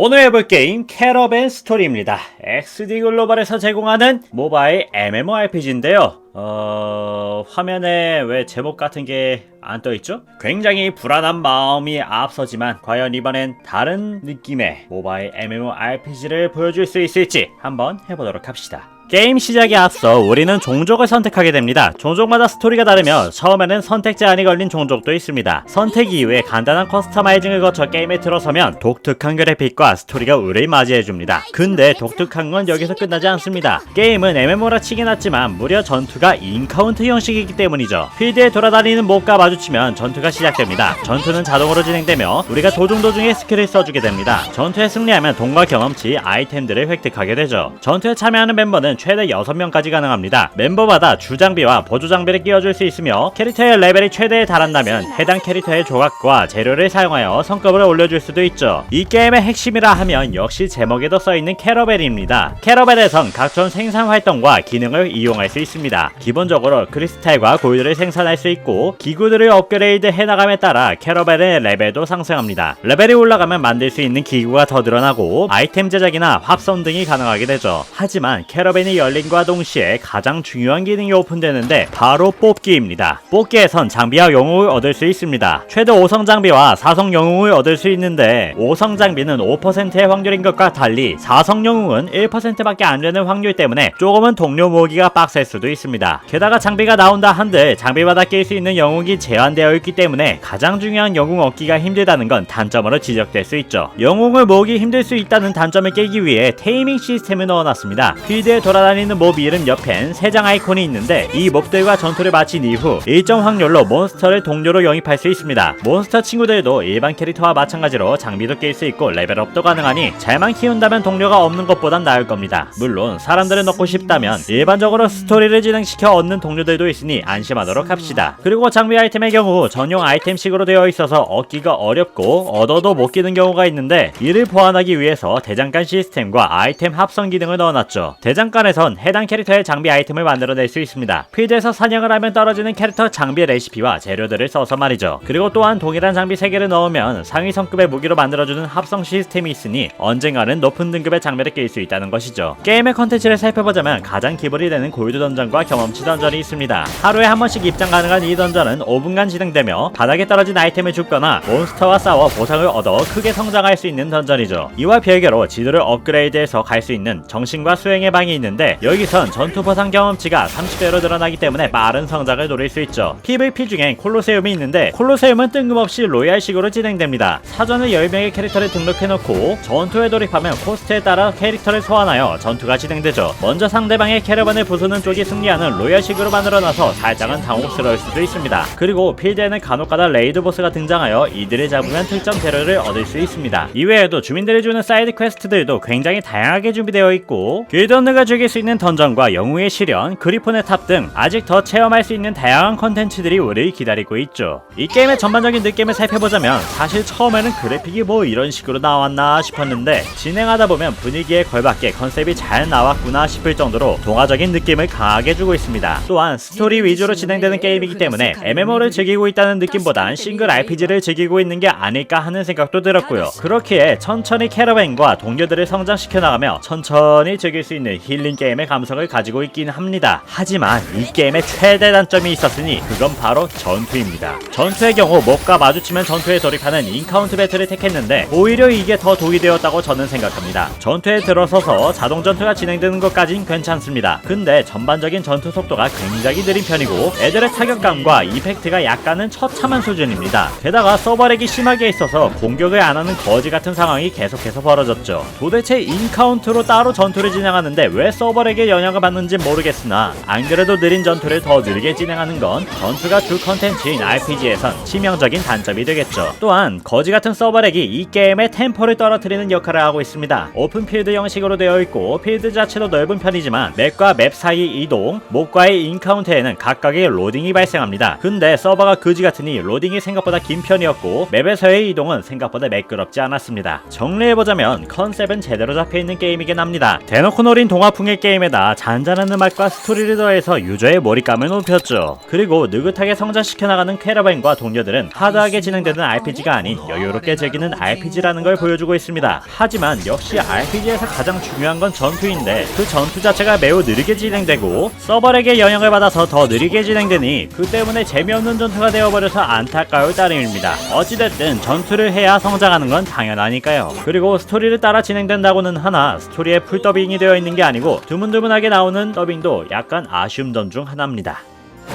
오늘 해볼 게임 캐러밴 스토리입니다. XD 글로벌에서 제공하는 모바일 MMORPG인데요. 어... 화면에 왜 제목 같은 게 안 떠있죠? 굉장히 불안한 마음이 앞서지만 과연 이번엔 다른 느낌의 모바일 MMORPG를 보여줄 수 있을지 한번 해보도록 합시다. 게임 시작에 앞서 우리는 종족을 선택하게 됩니다. 종족마다 스토리가 다르며 처음에는 선택 제한이 걸린 종족도 있습니다. 선택 이후에 간단한 커스터마이징을 거쳐 게임에 들어서면 독특한 그래픽과 스토리가 우리를 맞이해줍니다. 근데 독특한 건 여기서 끝나지 않습니다. 게임은 MMO라 치긴 했지만 무려 전투가 인카운트 형식이기 때문이죠. 필드에 돌아다니는 몹과 마주치면 전투가 시작됩니다. 전투는 자동으로 진행되며 우리가 도중 도중에 스킬을 써주게 됩니다. 전투에 승리하면 돈과 경험치, 아이템들을 획득하게 되죠. 전투에 참여하는 멤버는 최대 6명까지 가능합니다. 멤버마다 주장비와 보조장비를 끼워줄 수 있으며 캐릭터의 레벨이 최대에 달한다면 해당 캐릭터의 조각과 재료를 사용하여 성급을 올려줄 수도 있죠. 이 게임의 핵심이라 하면 역시 제목에도 써있는 캐러벨입니다. 캐러벨에선 각종 생산 활동과 기능을 이용할 수 있습니다. 기본적으로 크리스탈과 골드를 생산할 수 있고 기구들을 업그레이드 해나감에 따라 캐러벨의 레벨도 상승합니다. 레벨이 올라가면 만들 수 있는 기구가 더 늘어나고 아이템 제작이나 합성 등이 가능하게 되죠. 하지만 캐러벨이 열림과 동시에 가장 중요한 기능이 오픈되는데 바로 뽑기입니다. 뽑기에선 장비와 영웅을 얻을 수 있습니다. 최대 5성 장비와 4성 영웅을 얻을 수 있는데 5성 장비는 5%의 확률인 것과 달리 4성 영웅은 1%밖에 안 되는 확률 때문에 조금은 동료 모으기가 빡셀 수도 있습니다. 게다가 장비가 나온다 한들 장비마다 낄 수 있는 영웅이 제한되어 있기 때문에 가장 중요한 영웅 얻기가 힘들다는 건 단점으로 지적될 수 있죠. 영웅을 모으기 힘들 수 있다는 단점을 깨기 위해 테이밍 시스템을 넣어놨습니다. 필드에 돌아 다니는 몹 이름 옆엔 세장 아이콘이 있는데 이 몹들과 전투를 마친 이후 일정 확률로 몬스터를 동료로 영입할 수 있습니다. 몬스터 친구들도 일반 캐릭터와 마찬가지로 장비도 낄 수 있고 레벨업도 가능하니 잘만 키운다면 동료가 없는 것보단 나을 겁니다. 물론 사람들을 넣고 싶다면 일반적으로 스토리를 진행시켜 얻는 동료들도 있으니 안심하도록 합시다. 그리고 장비 아이템의 경우 전용 아이템식으로 되어 있어서 얻기가 어렵고 얻어도 못 끼는 경우가 있는데 이를 보완하기 위해서 대장간 시스템과 아이템 합성 기능을 넣어놨죠. 대장간 에선 해당 캐릭터의 장비 아이템을 만들어낼 수 있습니다. 필드에서 사냥을 하면 떨어지는 캐릭터 장비 레시피와 재료들을 써서 말이죠. 그리고 또한 동일한 장비 3개를 넣으면 상위 성급의 무기로 만들어주는 합성 시스템이 있으니 언젠가는 높은 등급의 장비를 낄 수 있다는 것이죠. 게임의 컨텐츠를 살펴보자면 가장 기본이 되는 골드 던전과 경험치 던전이 있습니다. 하루에 한 번씩 입장 가능한 이 던전은 5분간 진행되며 바닥에 떨어진 아이템을 줍거나 몬스터와 싸워 보상을 얻어 크게 성장할 수 있는 던전이죠. 이와 별개로 지도를 업그레이드해서 갈 수 있는 정신과 수행의 방이 있는데 여기선 전투 보상 경험치가 30배로 늘어나기 때문에 빠른 성장을 노릴 수 있죠. PVP 중엔 콜로세움이 있는데 콜로세움은 뜬금없이 로얄식으로 진행됩니다. 사전에 10명의 캐릭터를 등록해놓고 전투에 돌입하면 코스트에 따라 캐릭터를 소환하여 전투가 진행되죠. 먼저 상대방의 캐러반을 부수는 쪽이 승리하는 로얄식으로 만들어놔서 살짝은 당혹스러울 수도 있습니다. 그리고 필드에는 간혹가다 레이드 보스가 등장하여 이들을 잡으면 특정 재료를 얻을 수 있습니다. 이외에도 주민들이 주는 사이드 퀘스트들도 굉장히 다양하게 준비되어 있고 길드원들가 즐길 수 있는 던전과 영웅의 실현, 그리폰의 탑 등 아직 더 체험할 수 있는 다양한 컨텐츠들이 우리를 기다리고 있죠. 이 게임의 전반적인 느낌을 살펴보자면 사실 처음에는 그래픽이 뭐 이런 식으로 나왔나 싶었는데 진행하다 보면 분위기에 걸맞게 컨셉이 잘 나왔구나 싶을 정도로 동화적인 느낌을 강하게 주고 있습니다. 또한 스토리 위주로 진행되는 게임이기 때문에 MMO를 즐기고 있다는 느낌보단 싱글 RPG를 즐기고 있는 게 아닐까 하는 생각도 들었고요. 그렇기에 천천히 캐러밴과 동료들을 성장시켜 나가며 천천히 즐길 수 있는 힐링 게임의 감성을 가지고 있긴 합니다. 하지만 이 게임의 최대 단점이 있었으니 그건 바로 전투입니다. 전투의 경우 몹과 마주치면 전투에 돌입하는 인카운트 배틀을 택했는데 오히려 이게 더 독이 되었다고 저는 생각합니다. 전투에 들어서서 자동 전투가 진행되는 것까진 괜찮습니다. 근데 전반적인 전투 속도가 굉장히 느린 편이고 애들의 타격감과 이펙트가 약간은 처참한 수준입니다. 게다가 서버렉이 심하게 있어서 공격을 안 하는 거지 같은 상황이 계속해서 벌어졌죠. 도대체 인카운트로 따로 전투를 진행하는데 왜 서버렉에 영향을 받는지 모르겠으나 안 그래도 느린 전투를 더 느리게 진행하는 건 전투가 주 컨텐츠인 RPG에선 치명적인 단점이 되겠죠. 또한 거지 같은 서버렉이 이 게임의 템포를 떨어뜨리는 역할을 하고 있습니다. 오픈필드 형식으로 되어 있고 필드 자체도 넓은 편이지만 맵과 맵 사이 이동, 몹과의 인카운트에는 각각의 로딩이 발생합니다. 근데 서버가 그지 같으니 로딩이 생각보다 긴 편이었고 맵에서의 이동은 생각보다 매끄럽지 않았습니다. 정리해보자면 컨셉은 제대로 잡혀있는 게임이긴 합니다. 대놓고 노린 동화 풍의 종의 게임에다 잔잔한 음악과 스토리를 더해서 유저의 몰입감을 높였죠. 그리고 느긋하게 성장시켜 나가는 캐러밴과 동료들은 하드하게 진행되는 RPG가 아닌 여유롭게 즐기는 RPG라는 걸 보여주고 있습니다. 하지만 역시 RPG에서 가장 중요한 건 전투인데 그 전투 자체가 매우 느리게 진행되고 서버렉의 영향을 받아서 더 느리게 진행되니 그 때문에 재미없는 전투가 되어버려서 안타까울 따름입니다. 어찌됐든 전투를 해야 성장하는 건 당연하니까요. 그리고 스토리를 따라 진행된다고는 하나 스토리에 풀 더빙이 되어 있는 게 아니고 드문드문하게 나오는 더빙도 약간 아쉬운 점 중 하나입니다.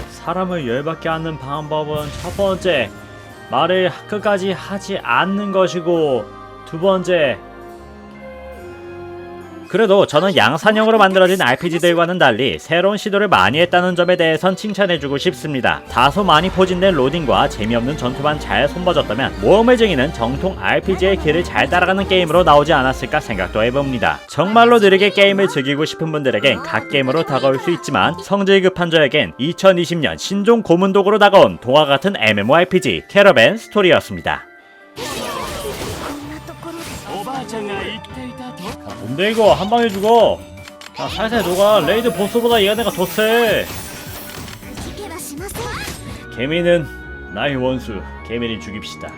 사람을 열받게 하는 방법은 첫 번째 말을 끝까지 하지 않는 것이고 두 번째 그래도 저는 양산형으로 만들어진 RPG들과는 달리 새로운 시도를 많이 했다는 점에 대해선 칭찬해주고 싶습니다. 다소 많이 포진된 로딩과 재미없는 전투만 잘 손봐줬다면 모험을 즐기는 정통 RPG의 길을 잘 따라가는 게임으로 나오지 않았을까 생각도 해봅니다. 정말로 느리게 게임을 즐기고 싶은 분들에겐 갓게임으로 다가올 수 있지만 성질 급한 저에겐 2020년 신종 고문독으로 다가온 동화 같은 MMORPG 캐러밴 스토리였습니다. 아, 뭔데 이거? 한 방에 죽어. 아 살살 녹아. 레이드 보스보다 이 아내가 더세. 개미는 나의 원수. 개미를 죽입시다.